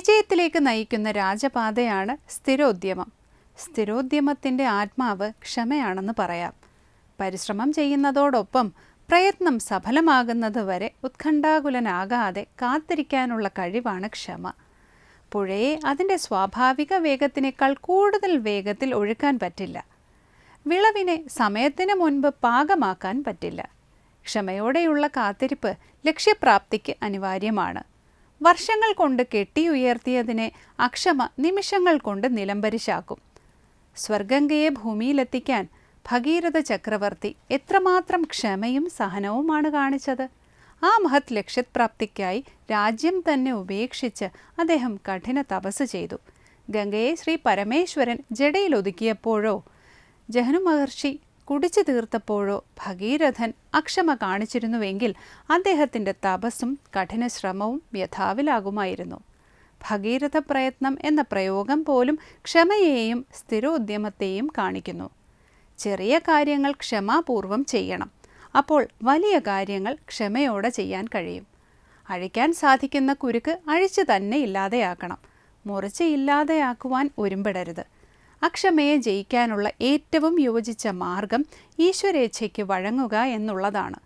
വിജയത്തിലേക്ക് നയിക്കുന്ന രാജപാതയാണ് സ്ഥിരോദ്യമം. സ്ഥിരോദ്യമത്തിന്റെ ആത്മാവ് ക്ഷമയാണെന്ന് പറയാം. പരിശ്രമം ചെയ്യുന്നതോടൊപ്പം പ്രയത്നം സഫലമാകുന്നത് വരെ ഉത്കണ്ഠാകുലനാകാതെ കാത്തിരിക്കാനുള്ള കഴിവാണ് ക്ഷമ. പുഴയെ അതിന്റെ സ്വാഭാവിക വേഗത്തിനേക്കാൾ കൂടുതൽ വേഗത്തിൽ ഒഴുക്കാൻ പറ്റില്ല. വിളവിനെ സമയത്തിന് മുൻപ് പാകമാക്കാൻ പറ്റില്ല. ക്ഷമയോടെയുള്ള കാത്തിരിപ്പ് ലക്ഷ്യപ്രാപ്തിക്ക് അനിവാര്യമാണ്. വർഷങ്ങൾ കൊണ്ട് കെട്ടിയുയർത്തിയതിനെ അക്ഷമ നിമിഷങ്ങൾ കൊണ്ട് നിലംപരിശാക്കും സ്വർഗംഗയെ ഭൂമിയിലെത്തിക്കാൻ ഭഗീരഥ ചക്രവർത്തി എത്രമാത്രം ക്ഷമയും സഹനവുമാണ് കാണിച്ചത്. ആ മഹത് ലക്ഷ്യപ്രാപ്തിക്കായി രാജ്യം തന്നെ ഉപേക്ഷിച്ച് അദ്ദേഹം കഠിന തപസ് ചെയ്തു. ഗംഗയെ ശ്രീ പരമേശ്വരൻ ജടയിൽ ഒതുക്കിയപ്പോഴോ ജഹനു മഹർഷി കുടിച്ചു തീർത്തപ്പോഴോ ഭഗീരഥൻ അക്ഷമ കാണിച്ചിരുന്നുവെങ്കിൽ അദ്ദേഹത്തിന്റെ തപസ്സും കഠിനശ്രമവും വ്യഥാവിലാകുമായിരുന്നു ഭഗീരഥ പ്രയത്നം എന്ന പ്രയോഗം പോലും ക്ഷമയെയും സ്ഥിരോദ്യമത്തെയും കാണിക്കുന്നു. ചെറിയ കാര്യങ്ങൾ ക്ഷമാപൂർവം ചെയ്യണം. അപ്പോൾ വലിയ കാര്യങ്ങൾ ക്ഷമയോടെ ചെയ്യാൻ കഴിയും. അഴിക്കാൻ സാധിക്കുന്ന കുരുക്ക് അഴിച്ചു തന്നെ ഇല്ലാതെയാക്കണം. മുറിച്ച് ഇല്ലാതെയാക്കുവാൻ ഒരുമ്പെടരുത്. അക്ഷമയെ ജയിക്കാനുള്ള ഏറ്റവും യോജിച്ച മാർഗം ഈശ്വരേച്ഛയ്ക്ക് വഴങ്ങുക എന്നുള്ളതാണ്.